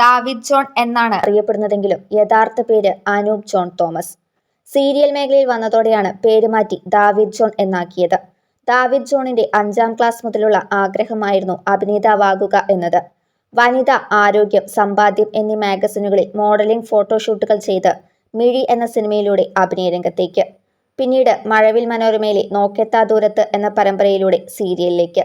David John എന്നാണ് അറിയപ്പെടുന്നതെങ്കിലും യഥാർത്ഥ പേര് അനൂപ് ജോൺ തോമസ്. സീരിയൽ മേഖലയിൽ വന്നതോടെയാണ് പേര് മാറ്റി ദാവിദ് ജോൺ എന്നാക്കിയത്. ദാവിദ് ജോണിന്റെ അഞ്ചാം ക്ലാസ് മുതലുള്ള ആഗ്രഹമായിരുന്നു അഭിനേതാവാകുക എന്നത്. വനിത ആരോഗ്യം സമ്പാദ്യം എന്നീ മാഗസിനുകളിൽ മോഡലിംഗ് ഫോട്ടോഷൂട്ടുകൾ ചെയ്ത് മിഴി എന്ന സിനിമയിലൂടെ അഭിനയ രംഗത്തേക്ക്. പിന്നീട് മഴവിൽ മനോരമയിലെ നോക്കെത്താ ദൂരത്ത് എന്ന പരമ്പരയിലൂടെ സീരിയലിലേക്ക്.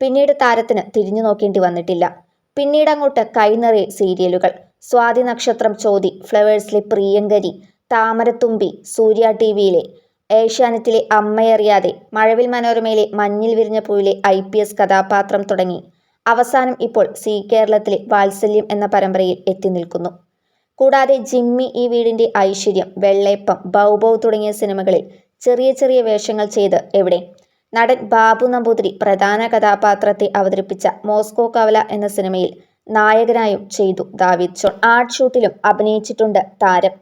പിന്നീട് താരത്തിന് തിരിഞ്ഞു നോക്കേണ്ടി വന്നിട്ടില്ല. പിന്നീട് അങ്ങോട്ട് കൈനിറയെ സീരിയലുകൾ. സ്വാതി നക്ഷത്രം ചോതി ഫ്ലവേഴ്സിലെ പ്രിയങ്കരി താമരത്തുമ്പി സൂര്യ ടി വിയിലെ ഏഷ്യാനെറ്റിലെ അമ്മയറിയാതെ മഴവിൽ മനോരമയിലെ മഞ്ഞിൽ വിരിഞ്ഞ പൂവിലെ ഐ പി എസ് കഥാപാത്രം തുടങ്ങി. അവസാനം ഇപ്പോൾ സി കേരളത്തിലെ വാത്സല്യം എന്ന പരമ്പരയിൽ എത്തി നിൽക്കുന്നു. കൂടാതെ ജിമ്മി ഈ വീടിന്റെ ഐശ്വര്യം വെള്ളയപ്പം ബൗബൗ തുടങ്ങിയ സിനിമകളിൽ ചെറിയ ചെറിയ വേഷങ്ങൾ ചെയ്ത് എവിടെ? നടൻ ബാബു നമ്പൂതിരി പ്രധാന കഥാപാത്രത്തെ അവതരിപ്പിച്ച മോസ്കോ കവല എന്ന സിനിമയിൽ നായകനായും ചെയ്തു ദാവിദ് ജോൺ ആർട്ട് ഷൂട്ടിലും അഭിനയിച്ചിട്ടുണ്ട് താരം.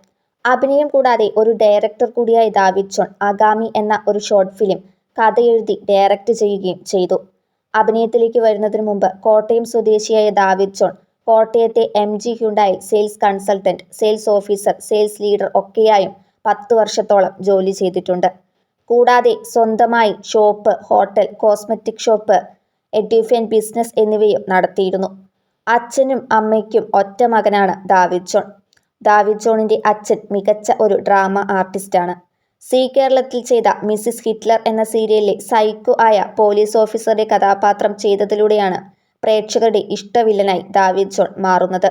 അഭിനയം കൂടാതെ ഒരു ഡയറക്ടർ കൂടിയായ ദാവിദ് ജോൺ അഗാമി എന്ന ഒരു ഷോർട്ട് ഫിലിം കഥയെഴുതി ഡയറക്റ്റ് ചെയ്യുകയും ചെയ്തു. അഭിനയത്തിലേക്ക് വരുന്നതിന് മുമ്പ് കോട്ടയം സ്വദേശിയായ ദാവിദ് ജോൺ കോട്ടയത്തെ M G Hyundai sales consultant sales officer sales leader ഒക്കെയായും പത്ത് വർഷത്തോളം ജോലി ചെയ്തിട്ടുണ്ട്. കൂടാതെ സ്വന്തമായി ഷോപ്പ് ഹോട്ടൽ കോസ്മെറ്റിക് ഷോപ്പ് എഡ്യൂഫൻ ബിസിനസ് എന്നിവയും നടത്തിയിരുന്നു. അച്ഛനും അമ്മയ്ക്കും ഒറ്റ മകനാണ് ദാവിദ് ജോൺ. ദാവിദ് ജോണിന്റെ അച്ഛൻ മികച്ച ഒരു ഡ്രാമ ആർട്ടിസ്റ്റാണ് സി കേരളത്തിൽ ചെയ്ത മിസ്സിസ് ഹിറ്റ്ലർ എന്ന സീരിയലിലെ സൈക്കോ ആയ പോലീസ് ഓഫീസറുടെ കഥാപാത്രം ചെയ്തതിലൂടെയാണ് പ്രേക്ഷകരുടെ ഇഷ്ടവില്ലനായി ദാവിദ് ജോൺ മാറുന്നത്.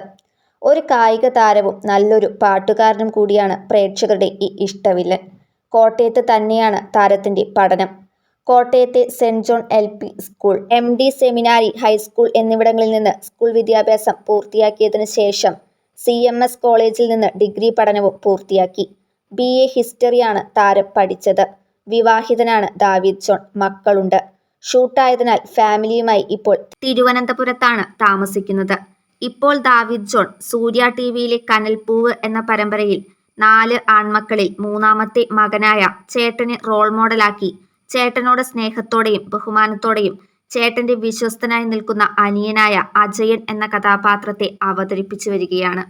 ഒരു കായിക താരവും നല്ലൊരു പാട്ടുകാരനും കൂടിയാണ് പ്രേക്ഷകരുടെ ഈ ഇഷ്ടവില്ലൻ. കോട്ടയത്ത് തന്നെയാണ് താരത്തിന്റെ പഠനം. കോട്ടയത്തെ saint John L P school M D seminary high school എന്നിവിടങ്ങളിൽ നിന്ന് സ്കൂൾ വിദ്യാഭ്യാസം പൂർത്തിയാക്കിയതിനു ശേഷം സി എം എസ് കോളേജിൽ നിന്ന് ഡിഗ്രി പഠനവും പൂർത്തിയാക്കി. ബി എ ഹിസ്റ്ററിയാണ് താരം പഠിച്ചത്. വിവാഹിതനാണ് ദാവിദ് ജോൺ. മക്കളുണ്ട്. ഷൂട്ടായതിനാൽ ഫാമിലിയുമായി ഇപ്പോൾ തിരുവനന്തപുരത്താണ് താമസിക്കുന്നത്. ഇപ്പോൾ ദാവിദ് ജോൺ സൂര്യ ടി വിയിലെ കനൽപ്പൂവ് എന്ന പരമ്പരയിൽ നാല് ആൺമക്കളിൽ മൂന്നാമത്തെ മകനായ ചേട്ടനെ റോൾ മോഡലാക്കി ചേട്ടനോട് സ്നേഹത്തോടെയും ബഹുമാനത്തോടെയും ചേട്ടന്റെ വിശ്വസ്തനായി നിൽക്കുന്ന അനിയനായ അജയൻ എന്ന കഥാപാത്രത്തെ അവതരിപ്പിച്ചു വരികയാണ്.